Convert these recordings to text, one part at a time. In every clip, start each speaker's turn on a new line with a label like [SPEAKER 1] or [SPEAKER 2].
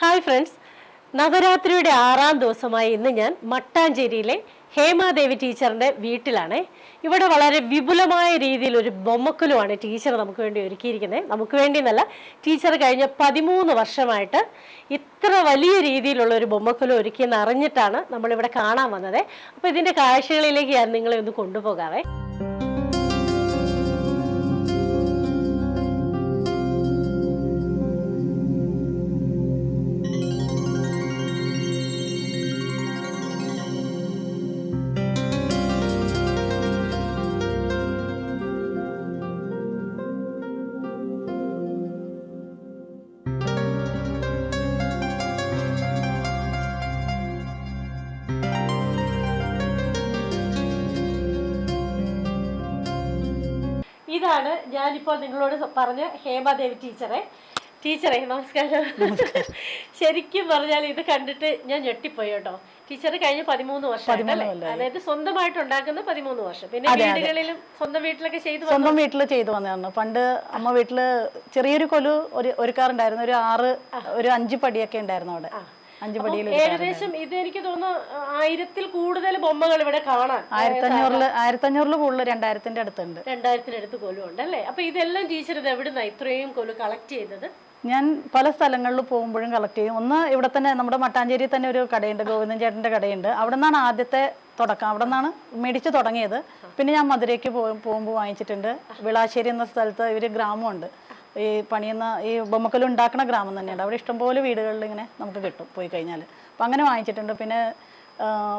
[SPEAKER 1] Hi friends. നവരാത്രിയുടെ ആറാം ദിവസമായി ഇന്ന് ഞാൻ മട്ടാഞ്ചേരിയിലെ ഹേമാദേവി ടീച്ചറിന്റെ വീട്ടിലാണ്. ഇവിടെ വളരെ വിപുലമായ രീതിയിൽ ഒരു ബൊമ്മക്കുലുമാണ് ടീച്ചർ നമുക്ക് വേണ്ടി ഒരുക്കിയിരിക്കുന്നത്. നമുക്ക് വേണ്ടി എന്നല്ല ടീച്ചർ കഴിഞ്ഞ പതിമൂന്ന് വർഷമായിട്ട് ഇത്ര വലിയ രീതിയിലുള്ള ഒരു ബൊമ്മക്കുലു ഒരുക്കിയെന്ന് അറിഞ്ഞിട്ടാണ് നമ്മളിവിടെ കാണാൻ വന്നത്. അപ്പോൾ ഇതിന്റെ കാഴ്ചകളിലേക്ക് ഞാൻ നിങ്ങളെ ഒന്ന് കൊണ്ടുപോകാവേ. ഇതാണ് ഞാനിപ്പോൾ നിങ്ങളോട് പറഞ്ഞ ഹേമാദേവി ടീച്ചറെ. ടീച്ചറെ നമസ്കാരം. ശരിക്കും പറഞ്ഞാൽ ഇത് കണ്ടിട്ട് ഞാൻ ഞെട്ടിപ്പോയി കേട്ടോ. ടീച്ചർ കഴിഞ്ഞ പതിമൂന്ന് വർഷം അതായത് സ്വന്തമായിട്ട് ഉണ്ടാക്കുന്ന പതിമൂന്ന് വർഷം. പിന്നെ വീടുകളിലും സ്വന്തം വീട്ടിലൊക്കെ ചെയ്തു
[SPEAKER 2] സ്വന്തം വീട്ടിൽ ചെയ്തു വന്നതാണ് പണ്ട് അമ്മ വീട്ടിൽ ചെറിയൊരു കൊലു ഒരു ഒരുക്കാറുണ്ടായിരുന്നു. ഒരു ആറ് ഒരു അഞ്ച് പടിയൊക്കെ ഉണ്ടായിരുന്നു അവിടെ. അഞ്ച് പടിയിൽ
[SPEAKER 1] ഏകദേശം ഇത് എനിക്ക് തോന്നുന്നു ആയിരത്തിൽ കൂടുതൽ ബൊമ്മകൾ ഇവിടെ കാണാൻ.
[SPEAKER 2] ആയിരത്തഞ്ഞൂറിൽ ആയിരത്തഞ്ഞൂറിൽ കൂടുതൽ രണ്ടായിരത്തിന്റെ അടുത്തുണ്ട്.
[SPEAKER 1] രണ്ടായിരത്തിനടുത്ത് കൊലു ഉണ്ട് അല്ലേ? അപ്പൊ ഇതെല്ലാം ടീച്ചർ ഇത് എവിടുന്നാ ഇത്രയും കൊലു കളക്ട് ചെയ്തത്?
[SPEAKER 2] ഞാൻ പല സ്ഥലങ്ങളിൽ പോകുമ്പോഴും കളക്ട് ചെയ്യും. ഒന്ന് ഇവിടെ തന്നെ നമ്മുടെ മട്ടാഞ്ചേരി തന്നെ ഒരു കടയുണ്ട് ഗോവിന്ദൻ ചേട്ടന്റെ കടയുണ്ട്. അവിടെ നിന്നാണ് ആദ്യത്തെ തുടക്കം. അവിടെ നിന്നാണ് മേടിച്ച് തുടങ്ങിയത്. പിന്നെ ഞാൻ മധുരയ്ക്ക് പോകുമ്പോൾ വാങ്ങിച്ചിട്ടുണ്ട്. വിളാശ്ശേരി എന്ന സ്ഥലത്ത് ഇവർ ഗ്രാമമുണ്ട്. ഈ പണിയുന്ന ഈ ബൊമ്മക്കൽ ഉണ്ടാക്കുന്ന ഗ്രാമം തന്നെയാണ് അവിടെ ഇഷ്ടംപോലെ വീടുകളിൽ ഇങ്ങനെ നമുക്ക് കിട്ടും പോയി കഴിഞ്ഞാൽ അപ്പം അങ്ങനെ വാങ്ങിച്ചിട്ടുണ്ട്. പിന്നെ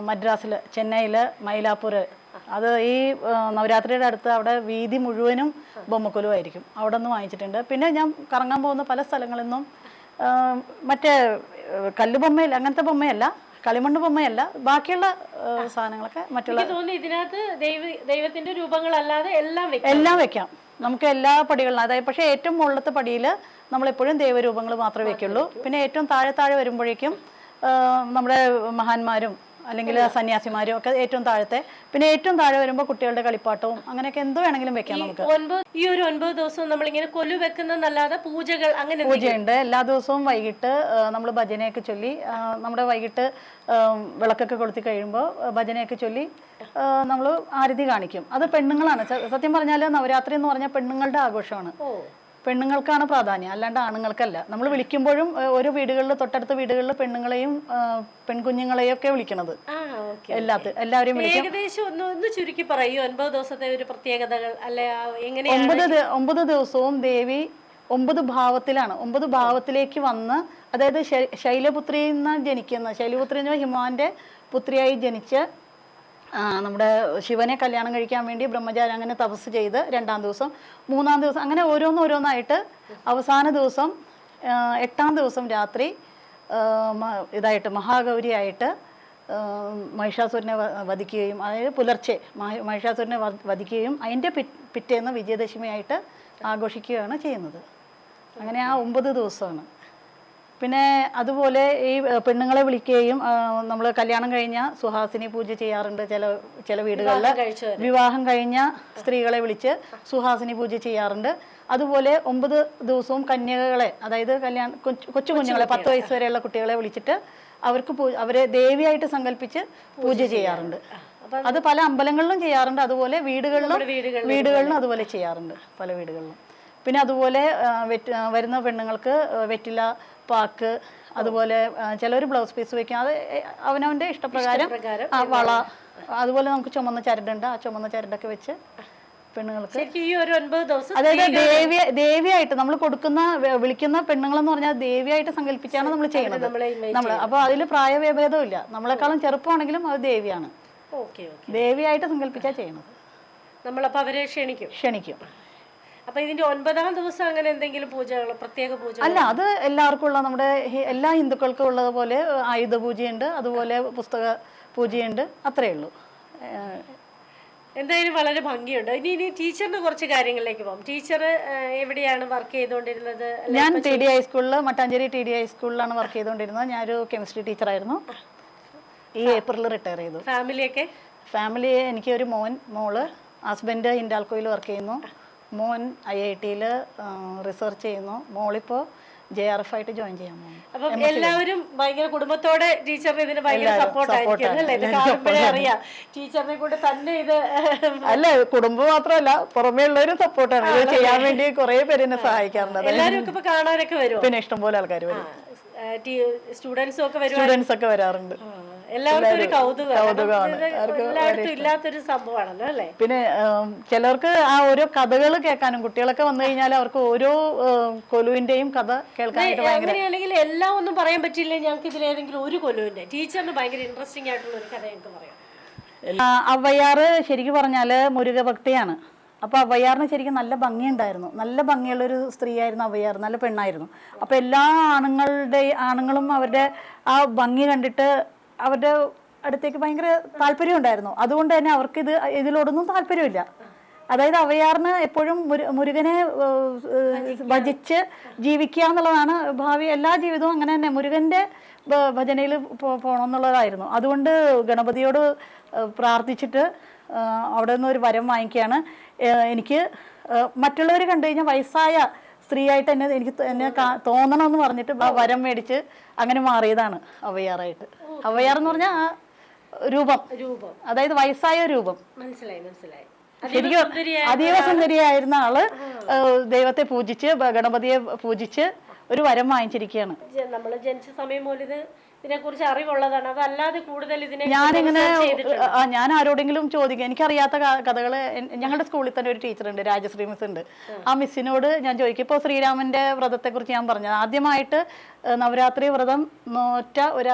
[SPEAKER 2] മദ്രാസിൽ ചെന്നൈയിൽ മൈലാപ്പൂർ അത് ഈ നവരാത്രിയുടെ അടുത്ത് അവിടെ വീതി മുഴുവനും ബൊമ്മക്കൊലു ആയിരിക്കും. അവിടെ നിന്ന് വാങ്ങിച്ചിട്ടുണ്ട്. പിന്നെ ഞാൻ കറങ്ങാൻ പോകുന്ന പല സ്ഥലങ്ങളിൽ നിന്നും മറ്റേ കല്ല് ബൊമ്മയില്ല അങ്ങനത്തെ ബൊമ്മയല്ല കളിമണ്ണ് ബൊമ്മയല്ല ബാക്കിയുള്ള സാധനങ്ങളൊക്കെ മറ്റുള്ള
[SPEAKER 1] തോന്നുന്നു ഇതിനകത്ത് ദൈവ ദൈവത്തിന്റെ രൂപങ്ങളല്ലാതെ എല്ലാം
[SPEAKER 2] എല്ലാം വെക്കാം. നമുക്ക് എല്ലാ പടികളിലും അതായത് പക്ഷേ ഏറ്റവും മുകളിലത്തെ പടിയിൽ നമ്മളെപ്പോഴും ദൈവരൂപങ്ങൾ മാത്രമേ വെക്കുള്ളൂ പിന്നെ ഏറ്റവും താഴെ താഴെ വരുമ്പോഴേക്കും നമ്മുടെ മഹാന്മാരും അല്ലെങ്കിൽ സന്യാസിമാരും ഒക്കെ ഏറ്റവും താഴത്തെ. പിന്നെ ഏറ്റവും താഴെ വരുമ്പോൾ കുട്ടികളുടെ കളിപ്പാട്ടവും അങ്ങനെയൊക്കെ എന്ത് വേണമെങ്കിലും വെക്കാം നമുക്ക്.
[SPEAKER 1] ഒൻപത് ഈ ഒരു ഒൻപത് ദിവസവും നമ്മളിങ്ങനെ കൊല്ലു വെക്കുന്നതല്ലാതെ പൂജകൾ അങ്ങനെ
[SPEAKER 2] പൂജയുണ്ട്. എല്ലാ ദിവസവും വൈകിട്ട് നമ്മൾ ഭജനയൊക്കെ ചൊല്ലി നമ്മുടെ വൈകിട്ട് വിളക്കൊക്കെ കൊളുത്തി കഴിയുമ്പോൾ ഭജനയൊക്കെ ചൊല്ലി നമ്മൾ ആരതി കാണിക്കും. അത് പെണ്ണുങ്ങളാണ്. സത്യം പറഞ്ഞാൽ നവരാത്രി എന്ന് പറഞ്ഞാൽ പെണ്ണുങ്ങളുടെ ആഘോഷമാണ്. പെണ്ണുങ്ങൾക്കാണ് പ്രാധാന്യം അല്ലാണ്ട് ആണുങ്ങൾക്കല്ല. നമ്മൾ വിളിക്കുമ്പോഴും ഓരോ വീടുകളിൽ തൊട്ടടുത്ത വീടുകളിൽ പെണ്ണുങ്ങളെയും പെൺകുഞ്ഞുങ്ങളെയും ഒക്കെ വിളിക്കണത്. എല്ലാത്ത വിളിക്കും.
[SPEAKER 1] ഏകദേശം ഒന്ന് ഒന്ന് ചുരുക്കി പറയൂ. ഒൻപത് ദിവസത്തെ ഒരു പ്രത്യേകതകൾ അല്ലെ
[SPEAKER 2] ഒമ്പത് ഒമ്പത് ദിവസവും ദേവി ഒമ്പത് ഭാവത്തിലാണ്. ഒമ്പത് ഭാവത്തിലേക്ക് വന്ന് അതായത് ശൈലപുത്രി ശൈലപുത്രിയിൽ നിന്ന് ജനിക്കുന്ന ശൈലപുത്രി എന്ന് ഹിമാന്റെ പുത്രിയായി ജനിച്ച് നമ്മുടെ ശിവനെ കല്യാണം കഴിക്കാൻ വേണ്ടി ബ്രഹ്മചാരി അങ്ങനെ തപസ് ചെയ്ത് രണ്ടാം ദിവസം മൂന്നാം ദിവസം അങ്ങനെ ഓരോന്ന് ഓരോന്നായിട്ട് അവസാന ദിവസം എട്ടാം ദിവസം രാത്രി ഇതായിട്ട് മഹാഗൗരിയായിട്ട് മഹിഷാസുരനെ വധിക്കുകയും അതായത് പുലർച്ചെ മഹി- മഹിഷാസുരനെ വധിക്കുകയും അതിന്റെ പിറ്റേന്ന് വിജയദശമിയായിട്ട് ആഘോഷിക്കുകയാണ് ചെയ്യുന്നത്. അങ്ങനെ ആ ഒമ്പത് ദിവസമാണ്. പിന്നെ അതുപോലെ ഈ പെണ്ണുങ്ങളെ വിളിക്കുകയും നമ്മൾ കല്യാണം കഴിഞ്ഞ സുഹാസിനി പൂജ ചെയ്യാറുണ്ട് ചില ചില വീടുകളിൽ വിവാഹം കഴിഞ്ഞ സ്ത്രീകളെ വിളിച്ച് സുഹാസിനി പൂജ ചെയ്യാറുണ്ട്. അതുപോലെ ഒമ്പത് ദിവസവും കന്യകകളെ അതായത് കല്യാണം കൊച്ചു കൊച്ചു കുഞ്ഞുങ്ങളെ പത്ത് വയസ്സ് വരെയുള്ള കുട്ടികളെ വിളിച്ചിട്ട് അവർക്ക് അവരെ ദേവിയായിട്ട് സങ്കല്പിച്ച് പൂജ ചെയ്യാറുണ്ട്. അത് പല അമ്പലങ്ങളിലും ചെയ്യാറുണ്ട്. അതുപോലെ വീടുകളിലും വീടുകളിലും അതുപോലെ ചെയ്യാറുണ്ട് പല വീടുകളിലും. പിന്നെ അതുപോലെ വരുന്ന പെണ്ണുങ്ങൾക്ക് വെറ്റില പാക്ക് അതുപോലെ ചിലർ ബ്ലൗസ് പീസ് വെക്കും. അത് അവനവന്റെ അവനവന്റെ ഇഷ്ടപ്രകാരം ആ, വള അതുപോലെ നമുക്ക് ചുമന്ന ചരടുണ്ട്. ആ ചുമന്ന ചരടൊക്കെ വെച്ച് പെണ്ണുങ്ങൾക്ക്
[SPEAKER 1] ഈ ഒരു ഒൻപത് ദിവസം
[SPEAKER 2] അതായത് ദേവി ദേവിയായിട്ട് നമ്മൾ കൊടുക്കുന്ന വിളിക്കുന്ന പെണ്ണുങ്ങളെന്ന് പറഞ്ഞാൽ ദേവിയായിട്ട് സങ്കല്പിച്ചാണ് നമ്മൾ ചെയ്യുന്നത്. നമ്മൾ അപ്പൊ അതിൽ പ്രായഭേദവും ഇല്ല. നമ്മളെക്കാളും ചെറുപ്പമാണെങ്കിലും അത് ദേവിയാണ്. ദേവിയായിട്ട് സങ്കല്പിച്ചാ ചെയ്യണത്
[SPEAKER 1] നമ്മളപ്പോ അവരെ ക്ഷണിക്കും.
[SPEAKER 2] ക്ഷണിക്കും.
[SPEAKER 1] അപ്പൊ ഇതിന്റെ ഒൻപതാം ദിവസം അങ്ങനെ എന്തെങ്കിലും പൂജകളോ പ്രത്യേക പൂജ
[SPEAKER 2] അല്ല അത് എല്ലാവർക്കും ഉള്ള നമ്മുടെ എല്ലാ ഹിന്ദുക്കൾക്കും ഉള്ളതുപോലെ ആയുധ പൂജയുണ്ട് അതുപോലെ പുസ്തക പൂജയുണ്ട് അത്രയേ ഉള്ളൂ.
[SPEAKER 1] എന്തായാലും വളരെ ഭംഗിയുണ്ട്. ഇനി ഇനി ടീച്ചറിന്റെ കുറച്ച് കാര്യങ്ങളിലേക്ക് പോകും. ടീച്ചർ എവിടെയാണ് വർക്ക് ചെയ്തുകൊണ്ടിരുന്നത്?
[SPEAKER 2] ഞാൻ ടി ഡി ഹൈസ്കൂളിൽ മട്ടാഞ്ചേരി ടി ഡി ഹൈസ്കൂളിലാണ് വർക്ക് ചെയ്തുകൊണ്ടിരുന്നത്. ഞാനൊരു കെമിസ്ട്രി ടീച്ചറായിരുന്നു. ഈ ഏപ്രിലിൽ റിട്ടയർ ചെയ്തു.
[SPEAKER 1] ഫാമിലിയൊക്കെ?
[SPEAKER 2] ഫാമിലി എനിക്ക് ഒരു മോൻ മോൾ ഹസ്ബൻഡ് ഹിൻഡാൽക്കോയിൽ വർക്ക് ചെയ്യുന്നു. മോൻ ഐ ഐ ടിയിൽ റിസർച്ച് ചെയ്യുന്നു. മോളിപ്പോൾ ജെ ആർ എഫ് ആയിട്ട് ജോയിൻ ചെയ്യാൻ പോകുന്നു.
[SPEAKER 1] അപ്പം എല്ലാവരും ഭയങ്കര കുടുംബത്തോടെ ടീച്ചറിന് ഇതിന് ഭയങ്കര സപ്പോർട്ട് ആയിരിക്കും അറിയാം. ടീച്ചറിനെ കൊണ്ട് തന്നെ ഇത്
[SPEAKER 2] അല്ല കുടുംബം മാത്രമല്ല പുറമേ ഉള്ളവരും സപ്പോർട്ടാണ് ഇത് ചെയ്യാൻ വേണ്ടി കുറെ പേര് എന്നെ സഹായിക്കാറുണ്ട്.
[SPEAKER 1] എല്ലാവരും ഒക്കെ കാണാനൊക്കെ വരുമോ
[SPEAKER 2] പിന്നെ ഇഷ്ടംപോലെ ആൾക്കാർ വരും.
[SPEAKER 1] സ്റ്റുഡൻസും ഒക്കെ വരും
[SPEAKER 2] സ്റ്റുഡൻസ് ഒക്കെ വരാറുണ്ട്.
[SPEAKER 1] എല്ലാവർക്കും
[SPEAKER 2] കൗതുകമാണ്.
[SPEAKER 1] ഇല്ലാത്തൊരു സംഭവമാണല്ലോ അല്ലേ?
[SPEAKER 2] പിന്നെ ചിലർക്ക് ആ ഓരോ കഥകൾ കേൾക്കാനും കുട്ടികളൊക്കെ വന്നു കഴിഞ്ഞാൽ അവർക്ക് ഓരോ കൊലുവിന്റെയും കഥ കേൾക്കാനായിട്ട്
[SPEAKER 1] അങ്ങനെയാണെങ്കിൽ എല്ലാം ഒന്നും പറയാൻ പറ്റില്ല ഞങ്ങൾക്ക് ഇതിലേതെങ്കിലും ഒരു കൊലുവിന്റെ. ടീച്ചറിന് ഭയങ്കര ഇൻട്രസ്റ്റിംഗ് ആയിട്ടുള്ള ഒരു കഥ ഞങ്ങൾക്ക് പറയാം.
[SPEAKER 2] അവയ്യാറ് ശരിക്കും പറഞ്ഞാൽ മുരുകഭക്തിയാണ്. അപ്പോൾ അവയ്യാറിന് ശരിക്കും നല്ല ഭംഗിയുണ്ടായിരുന്നു. നല്ല ഭംഗിയുള്ള ഒരു സ്ത്രീയായിരുന്നു അവയ്യാർ നല്ല പെണ്ണായിരുന്നു. അപ്പോൾ എല്ലാ ആണുങ്ങളുടെ ആണുങ്ങളും അവരുടെ ആ ഭംഗി കണ്ടിട്ട് അവരുടെ അടുത്തേക്ക് ഭയങ്കര താല്പര്യം ഉണ്ടായിരുന്നു. അതുകൊണ്ട് തന്നെ അവർക്ക് ഇത് ഇതിലോടൊന്നും താല്പര്യമില്ല. അതായത് അവയാറിന് എപ്പോഴും മുരു- മുരുകനെ ഭജിച്ച് ജീവിക്കുക എന്നുള്ളതാണ് ഭാവി. എല്ലാ ജീവിതവും അങ്ങനെ തന്നെ. മുരുകന്റെ ഭജനയിൽ പോകണം എന്നുള്ളതായിരുന്നു അതുകൊണ്ട് ഗണപതിയോട് പ്രാർത്ഥിച്ചിട്ട് അവിടെ നിന്ന് ഒരു വരം വാങ്ങിക്കുകയാണ്. എനിക്ക് മറ്റുള്ളവർ കണ്ടു കഴിഞ്ഞാൽ വയസ്സായ സ്ത്രീയായിട്ട് എന്നെ എനിക്ക് എന്നെ തോന്നണം തോന്നണമെന്ന് പറഞ്ഞിട്ട് ആ വരം മേടിച്ച് അങ്ങനെ മാറിയതാണ് അവയാറായിട്ട്. അവയാർ എന്ന് പറഞ്ഞാൽ ആ രൂപം.
[SPEAKER 1] രൂപം.
[SPEAKER 2] അതായത് വയസ്സായ രൂപം.
[SPEAKER 1] മനസ്സിലായി മനസ്സിലായി.
[SPEAKER 2] ശരിക്കും അതീവ സുന്ദരിയായിരുന്ന ആൾ ദൈവത്തെ പൂജിച്ച് ഗണപതിയെ പൂജിച്ച് ഒരു വരം വാങ്ങിച്ചിരിക്കുകയാണ്
[SPEAKER 1] നമ്മൾ ജനിച്ച സമയം മുതൽ ഇത് ഇതിനെ കുറിച്ച് അറിവുള്ളതാണ്. അതല്ലാതെ കൂടുതൽ ഇതിനെ
[SPEAKER 2] ഞാനിങ്ങനെ ഞാൻ ആരോടെങ്കിലും ചോദിക്കുക എനിക്കറിയാത്ത കഥകൾ ഞങ്ങളുടെ സ്കൂളിൽ തന്നെ ഒരു ടീച്ചർ ഉണ്ട് രാജശ്രീ മിസ് ഉണ്ട്. ആ. മിസ്സിനോട് ഞാൻ ചോദിക്കും. ഇപ്പോൾ ശ്രീരാമന്റെ വ്രതത്തെക്കുറിച്ച് ഞാൻ പറഞ്ഞത്. ആദ്യമായിട്ട് നവരാത്രി വ്രതം നോറ്റ ഒരു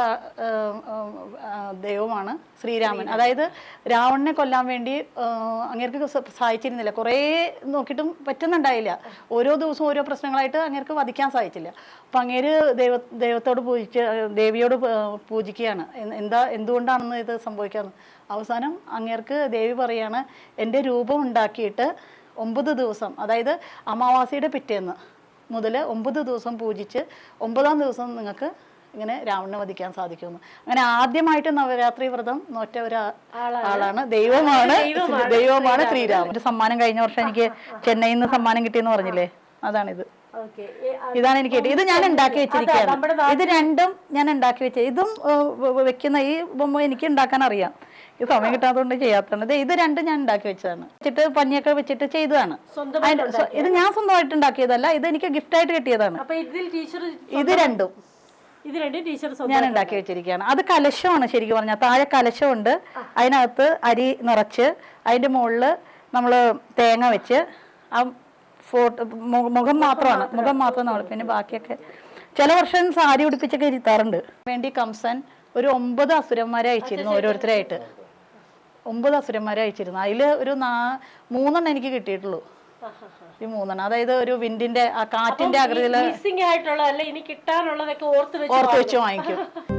[SPEAKER 2] ദൈവമാണ് ശ്രീരാമൻ. അതായത് രാവണനെ കൊല്ലാൻ വേണ്ടി അങ്ങേർക്ക് സഹായിച്ചിരുന്നില്ല. കുറേ നോക്കിയിട്ടും പറ്റുന്നുണ്ടായില്ല. ഓരോ ദിവസവും ഓരോ പ്രശ്നങ്ങളായിട്ട് അങ്ങേർക്ക് വധിക്കാൻ സാധിച്ചില്ല. അപ്പം അങ്ങേര് ദൈവ ദൈവത്തോട് പൂജിച്ച് ദേവിയോട് പ- പൂജിക്കുകയാണ്. എന്താ എന്തുകൊണ്ടാണെന്ന് ഇത് സംഭവിക്കാന്ന്. അവസാനം അങ്ങേർക്ക് ദേവി പറയാണ് എന്റെ രൂപം ഉണ്ടാക്കിയിട്ട് ഒമ്പത് ദിവസം അതായത് അമാവാസിയുടെ പിറ്റേന്ന് മുതൽ ഒമ്പത് ദിവസം പൂജിച്ച് ഒമ്പതാം ദിവസം നിങ്ങൾക്ക് ഇങ്ങനെ രാവണനെ വധിക്കാൻ സാധിക്കുമെന്ന്. അങ്ങനെ ആദ്യമായിട്ട് നവരാത്രി വ്രതം നോറ്റ ഒരു ആളാണ്. ദൈവമാണ് ദൈവമാണ്. ശ്രീരാമൻ. ഒരു സമ്മാനം കഴിഞ്ഞ വർഷം എനിക്ക് ചെന്നൈയിൽ നിന്ന് സമ്മാനം കിട്ടിയെന്ന് പറഞ്ഞില്ലേ? അതാണിത്. ഇതാണ് എനിക്ക് ഇത് ഞാൻ ഉണ്ടാക്കി വെച്ചിരിക്കുകയാണ്. ഇത് രണ്ടും ഞാൻ ഉണ്ടാക്കി വെച്ച ഇതും വെക്കുന്ന ഈ ബൊമ്മ എനിക്ക് ഉണ്ടാക്കാൻ അറിയാം. ഇത് സമയം കിട്ടാത്തതുകൊണ്ട് ചെയ്യാത്തതാണ്. ഇത് രണ്ടും ഞാൻ ഉണ്ടാക്കി വെച്ചതാണ്. വെച്ചിട്ട് പഞ്ഞിയൊക്കെ വെച്ചിട്ട് ചെയ്തതാണ്. ഇത് ഞാൻ സ്വന്തമായിട്ട് ഉണ്ടാക്കിയതല്ല ഇത് എനിക്ക് ഗിഫ്റ്റ് ആയിട്ട് കിട്ടിയതാണ്. ഇത് രണ്ടും.
[SPEAKER 1] ഇത് രണ്ടും ടീച്ചർ
[SPEAKER 2] ഞാൻ ഉണ്ടാക്കി വെച്ചിരിക്കുകയാണ്. അത് കലശമാണ് ശരിക്കും പറഞ്ഞാൽ. താഴെ കലശമുണ്ട്. അതിനകത്ത് അരി നിറച്ച് അതിന്റെ മുകളിൽ നമ്മൾ തേങ്ങ വെച്ച് ആ ഫോട്ടോ മുഖം മാത്രമാണ്. മുഖം മാത്രം നമ്മൾ പിന്നെ ബാക്കിയൊക്കെ ചില വർഷം സാരി ഉടുപ്പിച്ചൊക്കെ ഇരുത്താറുണ്ട്. വേണ്ടി കംസൻ ഒരു ഒമ്പത് അസുരന്മാരെ അയച്ചിരുന്നു ഓരോരുത്തരായിട്ട്. ഒമ്പത് അസുരന്മാരെ അയച്ചിരുന്നു. അതിൽ ഒരു നാ മൂന്നെണ്ണം എനിക്ക് കിട്ടിയിട്ടുള്ളൂ. ഈ മൂന്നെണ്ണം. അതായത് ഒരു വിൻഡിന്റെ ആ കാറ്റിന്റെ ആകൃതിയിൽ
[SPEAKER 1] മിസ്സിംഗ് ആയിട്ടുള്ള ഇനി കിട്ടാനുള്ളതൊക്കെ ഓർത്ത് വെച്ച്
[SPEAKER 2] ഓർത്ത് വെച്ച് വാങ്ങിക്കും.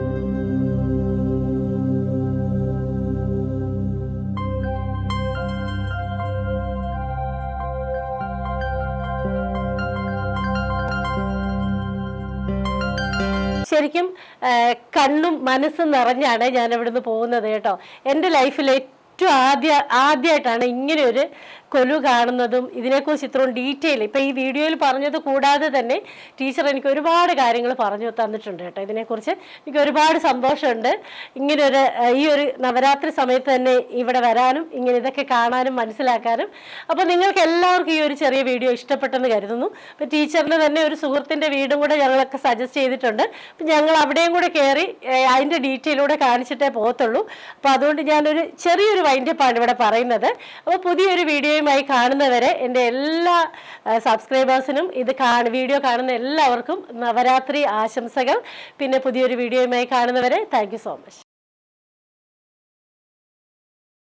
[SPEAKER 1] ശരിക്കും കണ്ണും മനസ്സും നിറഞ്ഞാണ് ഞാൻ ഇവിടുന്ന് പോകുന്നത് കേട്ടോ. എന്റെ ലൈഫിൽ ഏറ്റവും ആദ്യ ആദ്യമായിട്ടാണ് ഇങ്ങനെ ഒരു കൊലു കാണുന്നതും ഇതിനെക്കുറിച്ച് ഇത്രയും ഡീറ്റെയിൽ ഇപ്പം ഈ വീഡിയോയിൽ പറഞ്ഞത് കൂടാതെ തന്നെ ടീച്ചർ എനിക്ക് ഒരുപാട് കാര്യങ്ങൾ പറഞ്ഞു തന്നിട്ടുണ്ട് കേട്ടോ. ഇതിനെക്കുറിച്ച് എനിക്ക് ഒരുപാട് സന്തോഷമുണ്ട്. ഇങ്ങനൊരു ഈ ഒരു നവരാത്രി സമയത്ത് തന്നെ ഇവിടെ വരാനും ഇങ്ങനെ ഇതൊക്കെ കാണാനും മനസ്സിലാക്കാനും. അപ്പോൾ നിങ്ങൾക്ക് എല്ലാവർക്കും ഈ ഒരു ചെറിയ വീഡിയോ ഇഷ്ടപ്പെട്ടെന്ന് കരുതുന്നു. അപ്പോൾ ടീച്ചറിന് തന്നെ ഒരു സുഹൃത്തിന്റെ വീടും കൂടെ ഞങ്ങളൊക്കെ സജസ്റ്റ് ചെയ്തിട്ടുണ്ട്. അപ്പം ഞങ്ങൾ അവിടെയും കൂടെ കയറി അതിന്റെ ഡീറ്റെയിലൂടെ കാണിച്ചിട്ടേ പോകത്തുള്ളൂ. അപ്പോൾ അതുകൊണ്ട് ഞാനൊരു ചെറിയൊരു വൈൻഡപ്പാണ് ഇവിടെ പറയുന്നത്. അപ്പോൾ പുതിയൊരു വീഡിയോയുമായി കാണുന്നവരെ എന്റെ എല്ലാ സബ്സ്ക്രൈബേഴ്സിനും ഇത് കാണ വീഡിയോ കാണുന്ന എല്ലാവർക്കും നവരാത്രി ആശംസകൾ. പിന്നെ പുതിയൊരു വീഡിയോയുമായി കാണുന്നവരെ താങ്ക് സോ മച്ച്.